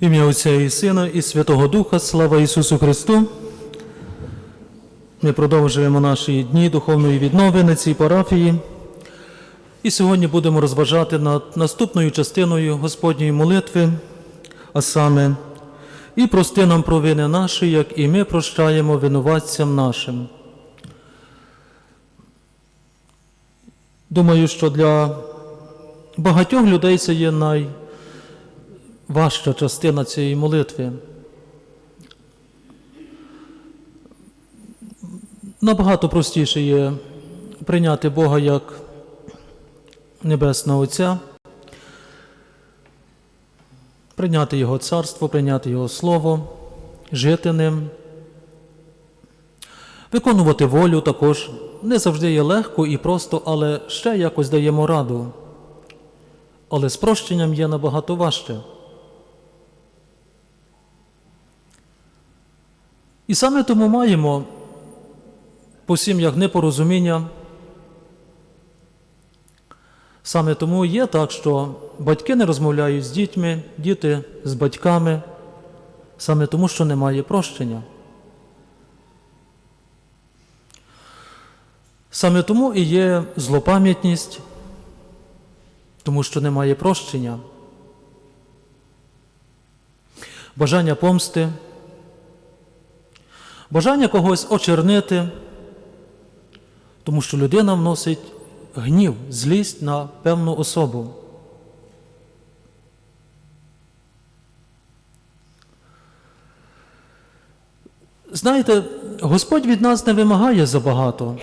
Ім'я Отця і Сина і Святого Духа, слава Ісусу Христу. Ми продовжуємо наші дні духовної віднови на цій парафії. І сьогодні будемо розважати над наступною частиною Господньої молитви, а саме і прости нам провини наші, як і ми прощаємо винуватцям нашим. Думаю, що для багатьох людей це є найважча частина цієї молитви. Набагато простіше є прийняти Бога як Небесного Отця, прийняти Його царство, прийняти Його Слово, жити ним, виконувати волю також не завжди є легко і просто, але ще якось даємо раду. Але з прощенням є набагато важче. І саме тому маємо по сім'ях непорозуміння. Саме тому є так, що батьки не розмовляють з дітьми, діти з батьками, саме тому, що немає прощення. Саме тому і є злопам'ятність, тому що немає прощення, бажання помсти, бажання когось очернити, тому що людина вносить гнів, злість на певну особу. Знаєте, Господь від нас не вимагає забагато.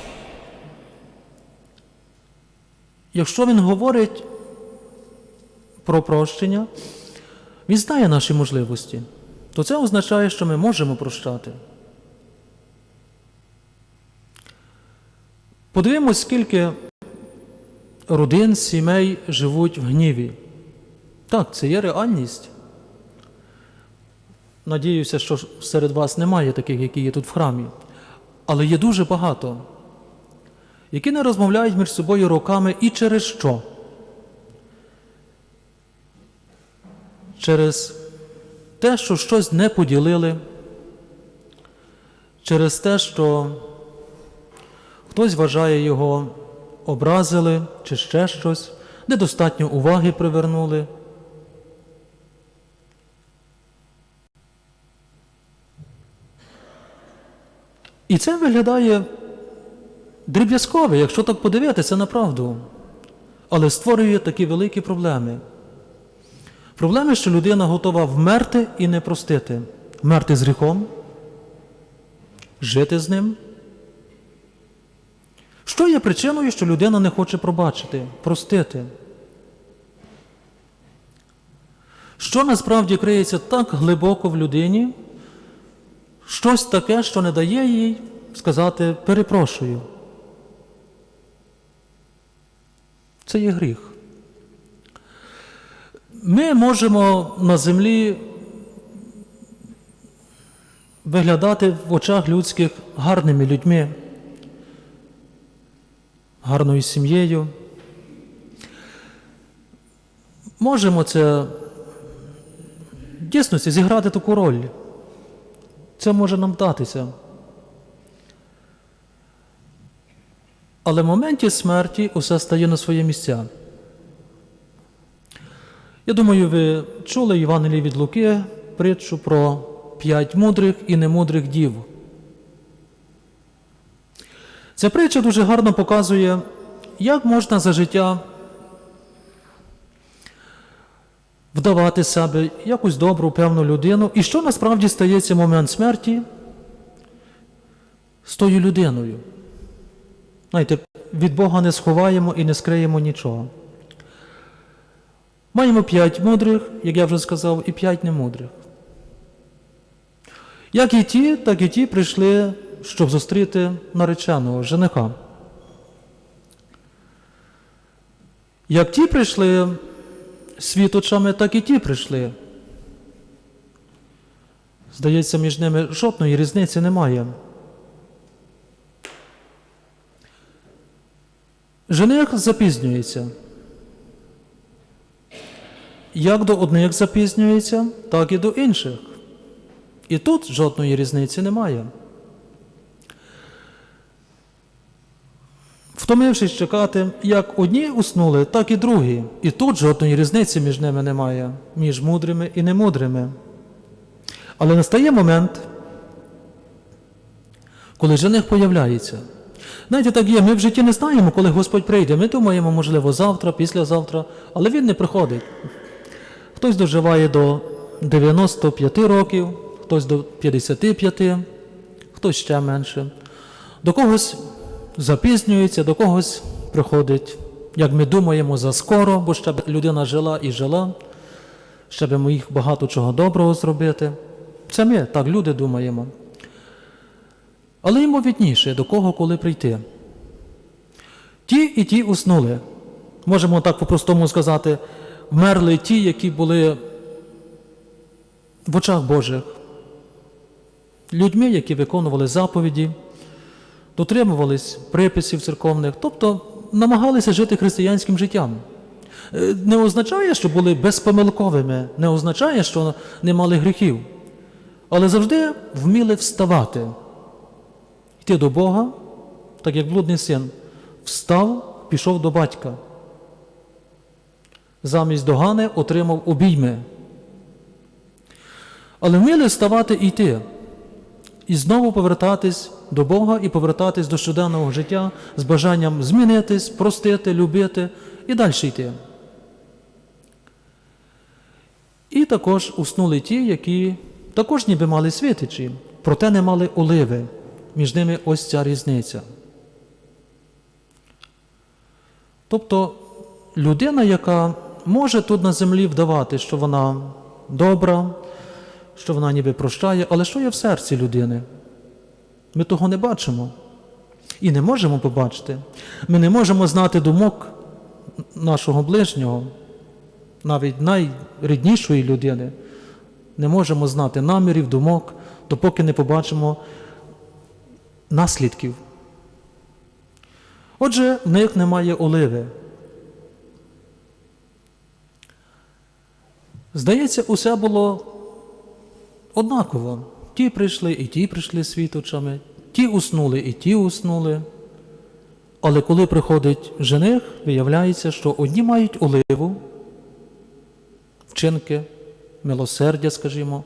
Якщо Він говорить про прощення, Він знає наші можливості, то це означає, що ми можемо прощати. Подивимось, скільки родин, сімей живуть в гніві. Так, це є реальність. Надіюся, що серед вас немає таких, які є тут в храмі. Але є дуже багато, які не розмовляють між собою роками і через що? Через те, що щось не поділили, через те, що хтось вважає його образили чи ще щось, недостатньо уваги привернули. І це виглядає дріб'язково, якщо так подивитися на правду, але створює такі великі проблеми. Проблеми, що людина готова вмерти і не простити, вмерти з гріхом, жити з ним. Що є причиною, що людина не хоче пробачити, простити? Що насправді криється так глибоко в людині, щось таке, що не дає їй сказати перепрошую. Це є гріх. Ми можемо на землі виглядати в очах людських гарними людьми, гарною сім'єю. Можемо це дійсності зіграти таку роль. Це може нам вдатися. Але в моменті смерті усе стає на свої місця. Я думаю, ви чули Євангелії від Луки притчу про п'ять мудрих і немудрих дів. Ця притча дуже гарно показує, як можна за життя вдавати себе якусь добру, певну людину, і що насправді стається в момент смерті з тою людиною. Знаєте, від Бога не сховаємо і не скриємо нічого. Маємо п'ять мудрих, як я вже сказав, і п'ять немудрих. Як і ті, так і ті прийшли, щоб зустріти нареченого жениха. Як ті прийшли світочами, так і ті прийшли. Здається, між ними жодної різниці немає. Жених запізнюється. як до одних запізнюється, так і до інших. І тут жодної різниці немає. Втомившись чекати, як одні уснули, так і другі. І тут жодної різниці між ними немає, між мудрими і немудрими. Але настає момент, коли жених появляється. Знаєте, так є, ми в житті не знаємо, коли Господь прийде. Ми думаємо, можливо, завтра, післязавтра, але Він не приходить. Хтось доживає до 95 років, хтось до 55, хтось ще менше. До когось запізнюється, до когось приходить, як ми думаємо, заскоро, бо ще б людина жила і жила, ще б міг багато чого доброго зробити. Це ми, так, люди думаємо. Але йому відніше, до кого коли прийти. Ті і ті уснули. Можемо так по-простому сказати, вмерли ті, які були в очах Божих, людьми, які виконували заповіді, дотримувались приписів церковних, тобто намагалися жити християнським життям. Е, Не означає, що були безпомилковими, не означає, що не мали гріхів, але завжди вміли вставати, йти до Бога, так як блудний син, встав, пішов до батька. Замість догани отримав обійми. Але вміли вставати і йти, і знову повертатись до Бога і повертатись до щоденного життя з бажанням змінитись, простити, любити і далі йти. І також уснули ті, які також ніби мали світичі, проте не мали оливи. Між ними ось ця різниця. Тобто людина, яка може тут на землі вдавати, що вона добра, що вона ніби прощає, але що є в серці людини? Ми того не бачимо і не можемо побачити. Ми не можемо знати думок нашого ближнього, навіть найріднішої людини. Не можемо знати намірів, думок, допоки не побачимо наслідків. Отже, в них немає оливи. Здається, усе було однаково. Ті прийшли, і ті прийшли світочами, ті уснули, і ті уснули. Але коли приходить жених, виявляється, що одні мають оливу, вчинки, милосердя, скажімо,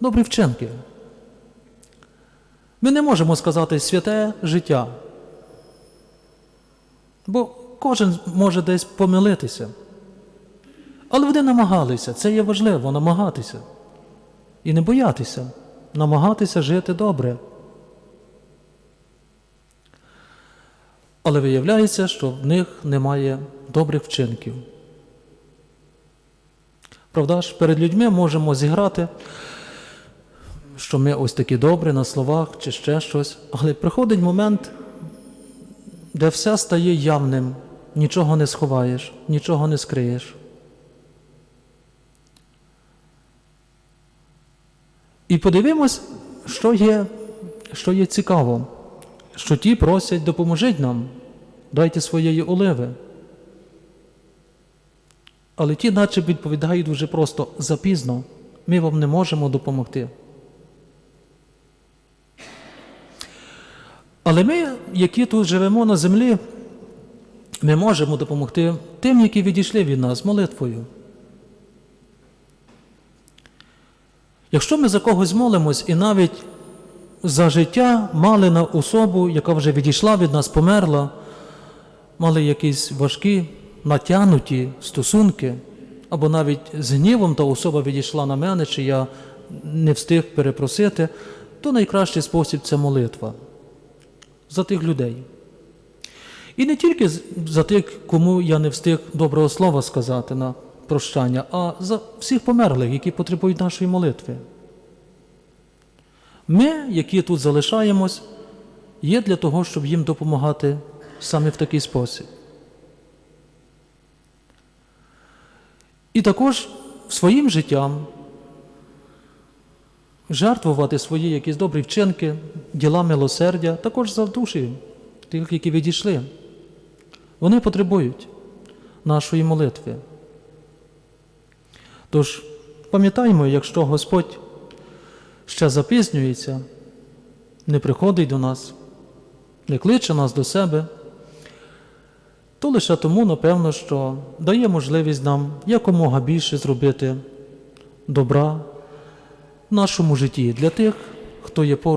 добрі вчинки. Ми не можемо сказати святе життя, бо кожен може десь помилитися. Але вони намагалися, це є важливо, намагатися. І не боятися, намагатися жити добре. Але виявляється, що в них немає добрих вчинків. Правда ж, перед людьми можемо зіграти, що ми ось такі добрі на словах чи ще щось, але приходить момент, де все стає явним, нічого не сховаєш, нічого не скриєш. І подивимось, що є, що є цікаво, що ті просять, допоможіть нам, дайте своєї оливи. Але ті, наче відповідають дуже просто запізно, ми вам не можемо допомогти. Але ми, які тут живемо на землі, ми можемо допомогти тим, які відійшли від нас молитвою. Якщо ми за когось молимось і навіть за життя мали на особу, яка вже відійшла від нас, померла, мали якісь важкі, натягнуті стосунки, або навіть з гнівом та особа відійшла на мене, чи я не встиг перепросити, то найкращий спосіб це молитва за тих людей. І не тільки за тих, кому я не встиг доброго слова сказати на прощання, а за всіх померлих, які потребують нашої молитви. Ми, які тут залишаємось, є для того, щоб їм допомагати саме в такий спосіб. І також своїм життям жертвувати свої якісь добрі вчинки, діла милосердя, також за душі тих, які відійшли. Вони потребують нашої молитви. Тож пам'ятаймо, якщо Господь ще запізнюється, не приходить до нас, не кличе нас до себе, то лише тому, напевно, що дає можливість нам якомога більше зробити добра в нашому житті для тих, хто є поруч.